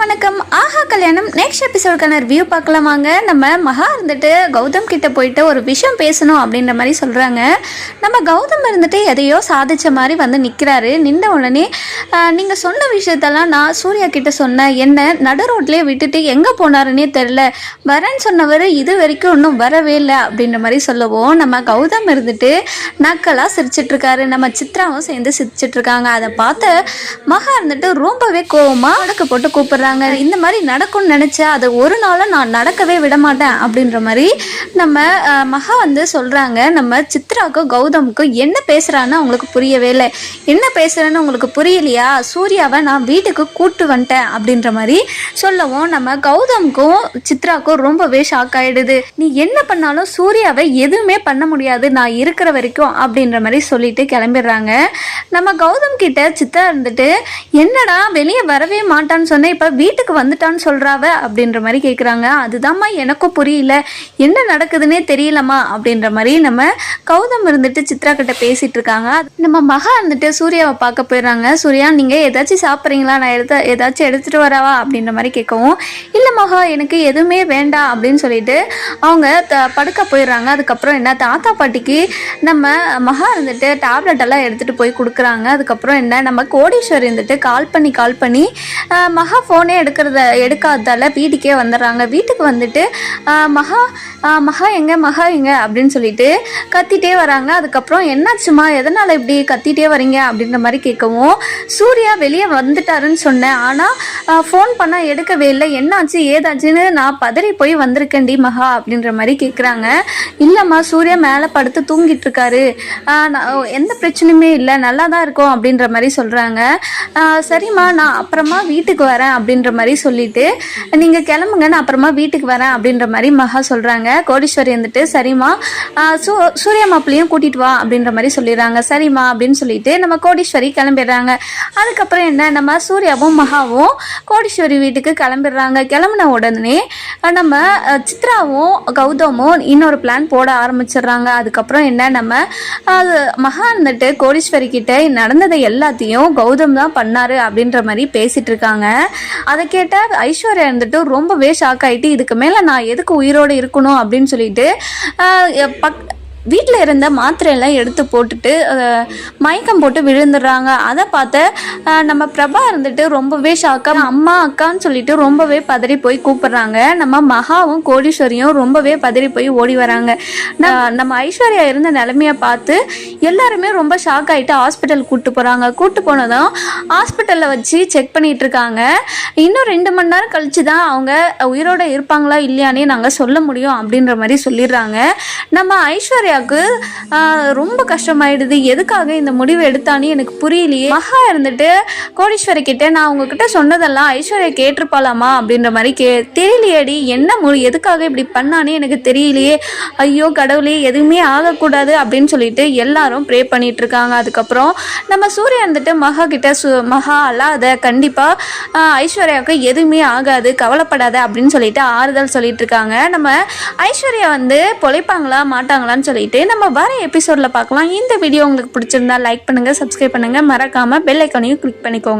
வணக்கம். ஆஹா கல்யாணம். Next எபிசோடுக்கான review பார்க்கலாமாங்க நம்ம மகா இருந்துட்டு கௌதம் கிட்ட போயிட்டு ஒரு விஷயம் பேசணும் அப்படின்ற மாதிரி சொல்கிறாங்க நம்ம கௌதம் இருந்துட்டு எதையோ சாதித்த மாதிரி வந்து நிற்கிறாரு நின்ற உடனே நீங்கள் சொன்ன விஷயத்தெல்லாம் நான் சூர்யா கிட்ட சொன்னேன் என்ன நடு ரோட்லேயே விட்டுட்டு எங்கே போனாருன்னே தெரில வரேன்னு சொன்னவர் இது வரைக்கும் இன்னும் வரவே இல்லை அப்படின்ற மாதிரி சொல்லவும் நம்ம கௌதம் இருந்துட்டு நக்கலாக சிரிச்சிட்ருக்காரு. நம்ம சித்ராவும் சேர்ந்து சிரிச்சிட்ருக்காங்க. அதை பார்த்து மகா இருந்துட்டு ரொம்பவே கோவமாக அடக்க போட்டு கூப்பிடுறாங்க இந்த மாதிரி நடக்கும்னு நினச்சா அதை ஒரு நாளும் நான் நடக்கவே விட மாட்டேன் அப்படின்ற மாதிரி நம்ம மகா வந்து சொல்கிறாங்க நம்ம சித்ராக்கும் கௌதமுக்கும் என்ன பேசுகிறான்னு அவங்களுக்கு புரியவே இல்லை. என்ன பேசுகிறேன்னு உங்களுக்கு புரியலையா? சூர்யாவை நான் வீட்டுக்கு கூட்டு வந்துட்டேன் அப்படின்ற மாதிரி சொல்லவும் நம்ம கௌதமுக்கும் சித்ராவுக்கும் ரொம்பவே ஷாக் ஆயிடுது. நீ என்ன பண்ணாலும் சூர்யாவை எதுவுமே பண்ண முடியாது. நான் இருக்கிற வரைக்கும் அப்படின்ற மாதிரி சொல்லிட்டு கிளம்பிடுறாங்க. நம்ம கௌதம் கிட்ட சித்தா இருந்துட்டு என்னடா வெளியே வரவே மாட்டான்னு சொன்னேன். இப்போ வீட்டுக்கு வந்துட்டான்னு சொல்கிறாவ அப்படின்ற மாதிரி கேட்குறாங்க அதுதாம்மா எனக்கும் புரியல. என்ன நடக்குதுன்னே தெரியலம்மா அப்படின்ற மாதிரி நம்ம கௌதம் இருந்துட்டு சித்ரா கிட்ட பேசிட்டு இருக்காங்க. நம்ம மகா இருந்துட்டு சூர்யாவை பார்க்க போயிடுறாங்க. சூர்யா நீங்கள் ஏதாச்சும் சாப்பிட்றீங்களா? நான் எடுத்த ஏதாச்சும் எடுத்துட்டு வரவா? அப்படின்ற மாதிரி கேட்கவும் இல்லை மகா எனக்கு எதுவுமே வேண்டாம் அப்படின்னு சொல்லிட்டு அவங்க த- படுக்க போயிடுறாங்க. அதுக்கப்புறம் என்ன தாத்தா பாட்டிக்கு நம்ம மகா இருந்துட்டு டேப்லெட் எல்லாம் எடுத்துகிட்டு போய் கொடுக்குறாங்க. அதுக்கப்புறம் என்ன நம்ம கோடீஸ்வர் இருந்துட்டு கால் பண்ணி கால் பண்ணி மகா ஃபோன் எடுக்கிறத எடுக்காததால வீட்டுக்கே வந்துடுறாங்க. வீட்டுக்கு வந்துட்டு மகா மகா எங்க மகா எங்க? அப்படின்னு சொல்லிட்டு கத்திட்டே வராங்க. அதுக்கப்புறம் என்னாச்சுமா எதனால் இப்படி கத்திட்டே வரீங்க? அப்படின்ற மாதிரி கேட்கவும் சூர்யா வெளியே வந்துட்டாருன்னு சொன்னேன். ஆனால் ஃபோன் பண்ணால் எடுக்கவே இல்லை. என்னாச்சு? ஏதாச்சுன்னு நான் பதறி போய் வந்திருக்கேன்டி மகா அப்படின்ற மாதிரி கேட்குறாங்க. இல்லைம்மா சூர்யா மேலே படுத்து தூங்கிட்டு இருக்காரு நான் எந்த பிரச்சனையுமே இல்லை. நல்லா தான் இருக்கும் அப்படின்ற மாதிரி சொல்கிறாங்க சரிம்மா நான் அப்புறமா வீட்டுக்கு வரேன் அப்படின்ற மாதிரி சொல்லிட்டு நீங்கள் கிளம்புங்க நான் அப்புறமா வீட்டுக்கு வரேன் அப்படின்ற மாதிரி மகா சொல்கிறாங்க கோடீஸ்வரி வந்துட்டு சரிம்மா. சூ சூர்யா மாப்பிளையும் கூட்டிகிட்டு வா அப்படின்ற மாதிரி சொல்லிடுறாங்க. சரிம்மா அப்படின்னு சொல்லிட்டு நம்ம கோடீஸ்வரி கிளம்பிடுறாங்க. அதுக்கப்புறம் என்ன? நம்ம சூர்யாவும் மகாவும் கோடீஸ்வரி வீட்டுக்கு கிளம்பிடுறாங்க. கிளம்புன உடனே நம்ம சித்ராவும் கௌதமும் இன்னொரு பிளான் போட ஆரம்பிச்சிடுறாங்க. அதுக்கப்புறம் என்ன? நம்ம அது மகா வந்துட்டு கோடீஸ்வரி கிட்ட நடந்ததை எல்லாத்தையும் கௌதம் தான் பண்ணாரு அப்படின்ற மாதிரி பேசிட்டு இருக்காங்க. அதை கேட்ட ஐஸ்வர்யா இருந்துட்டு ரொம்பவே ஷாக் ஆகிட்டு இதுக்கு மேலே நான் எதுக்கு உயிரோடு இருக்கணும்? அப்படின்னு சொல்லிட்டு பக் வீட்டில் இருந்த மாத்திரையெல்லாம் எடுத்து போட்டுட்டு மயக்கம் போட்டு விழுந்துடுறாங்க. அதை பார்த்து நம்ம பிரபா இருந்துட்டு ரொம்பவே ஷாக்காக அம்மா அக்கான்னு சொல்லிட்டு ரொம்பவே பதறி போய் கூப்பிடுறாங்க. நம்ம மகாவும் கோடீஸ்வரியும் ரொம்பவே பதறி போய் ஓடி வராங்க. நம்ம ஐஸ்வர்யா இருந்த நிலைமையை பார்த்து எல்லாருமே ரொம்ப ஷாக் ஆகிட்டு ஹாஸ்பிட்டல் கூப்பிட்டு போகிறாங்க கூப்பிட்டு போனதும் ஹாஸ்பிட்டலில் வச்சு செக் பண்ணிட்டு இருக்காங்க. இன்னும் ரெண்டு மணி நேரம் கழிச்சு தான் அவங்க உயிரோட இருப்பாங்களா இல்லையானே நாங்கள் சொல்ல முடியும் அப்படின்ற மாதிரி சொல்லிடுறாங்க. நம்ம ஐஸ்வர்யா ஆஹ், ரொம்ப கஷ்டமாயிடுது. எதுக்காக இந்த முடிவு எடுத்தானே எனக்கு புரியலையே. மகா இருந்துட்டு கோடீஸ்வரி கிட்ட நான் உங்ககிட்ட சொன்னதெல்லாம் ஐஸ்வர்யா கேட்டிருப்பாளாமா அப்படின்ற மாதிரி கே தெரியலையேடி என்ன முடி எதுக்காக இப்படி பண்ணானே எனக்கு தெரியலையே. ஐயோ கடவுளே எதுவுமே ஆகக்கூடாது அப்படின்னு சொல்லிட்டு எல்லாரும் ப்ரே பண்ணிட்டு இருக்காங்க அதுக்கப்புறம் நம்ம சூர்யா இருந்துட்டு மகா கிட்ட சு மகா அல்லாத கண்டிப்பாக ஐஸ்வர்யாவுக்கு எதுவுமே ஆகாது கவலைப்படாத அப்படின்னு சொல்லிட்டு ஆறுதல் சொல்லிட்டு இருக்காங்க நம்ம ஐஸ்வர்யா வந்து பொழைப்பாங்களா மாட்டாங்களான்னு சொல்லி சொல்லிட்டு நம்ம வர எபிசோடில் பார்க்கலாம். இந்த வீடியோ உங்களுக்கு பிடிச்சிருந்தா லைக் பண்ணுங்கள் சப்ஸ்கிரைப் பண்ணுங்கள் மறக்காமல் பெல் ஐக்கானையும் கிளிக் பண்ணிக்கோங்க.